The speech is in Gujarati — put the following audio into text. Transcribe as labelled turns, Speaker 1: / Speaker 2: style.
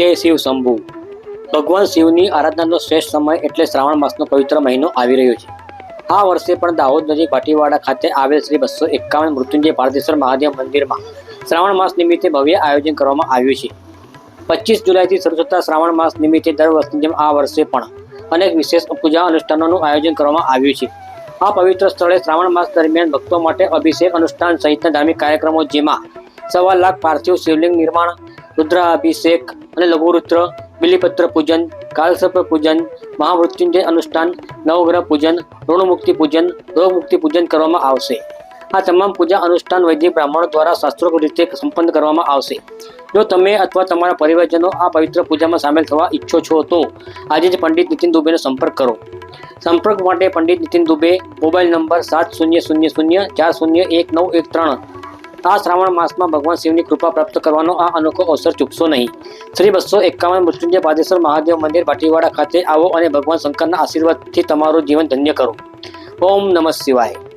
Speaker 1: જય શિવ શંભુ. ભગવાન શિવની આરાધનાનો શ્રેષ્ઠ સમય એટલે શ્રાવણ માસનો પવિત્ર મહિનો આવી રહ્યો છે. આ વર્ષે પણ દાહોદ નજીક ભાટીવાડા ખાતે આવેલ શ્રી બસો એકાવન મૃત્યુંજય ભારતેશ્વર મહાદેવ મંદિરમાં શ્રાવણ માસ નિમિત્તે ભવ્ય આયોજન કરવામાં આવ્યું છે. પચીસ જુલાઈથી શરૂ થતા શ્રાવણ માસ નિમિત્તે દર વર્ષની જેમ આ વર્ષે પણ અનેક વિશેષ પૂજા અનુષ્ઠાનોનું આયોજન કરવામાં આવ્યું છે. આ પવિત્ર સ્થળે શ્રાવણ માસ દરમિયાન ભક્તો માટે અભિષેક અનુષ્ઠાન સહિતના ધાર્મિક કાર્યક્રમો, જેમાં સવા લાખ પાર્થિવ શિવલિંગ નિર્માણ રુદ્રાભિષેક અને લઘુરુદ્ર, બિલીપત્ર પૂજન, કાલસર્પ પૂજન, મહામૃત્યુંજય અનુષ્ઠાન, નવગ્રહ પૂજન, ઋણમુક્તિ પૂજન રોગમુક્તિ પૂજન કરવામાં આવશે. આ તમામ પૂજા અનુષ્ઠાન વૈદિક બ્રાહ્મણો દ્વારા શાસ્ત્રોક રીતે સંપન્ન કરવામાં આવશે. જો તમે અથવા તમારા પરિવારજનો આ પવિત્ર પૂજામાં સામેલ થવા ઈચ્છો છો, તો આજે જ પંડિત નીતિન દુબેનો સંપર્ક કરો. સંપર્ક માટે પંડિત નીતિન દુબે મોબાઈલ નંબર સાત શૂન્ય શૂન્ય શૂન્ય ચાર શૂન્ય એક નવ એક ત્રણ આ શ્રાવણ માસમાં ભગવાન શિવની કૃપા પ્રાપ્ત કરવાનો આ અનોખો અવસર ચૂકશો નહીં. શ્રી બસો એકાવન મૃત્યુંજય પાદેશ્વર મહાદેવ મંદિર પાટીવાડા ખાતે આવો અને ભગવાન શંકરના આશીર્વાદથી તમારું જીવન ધન્ય કરો. ઓમ નમઃ શિવાય.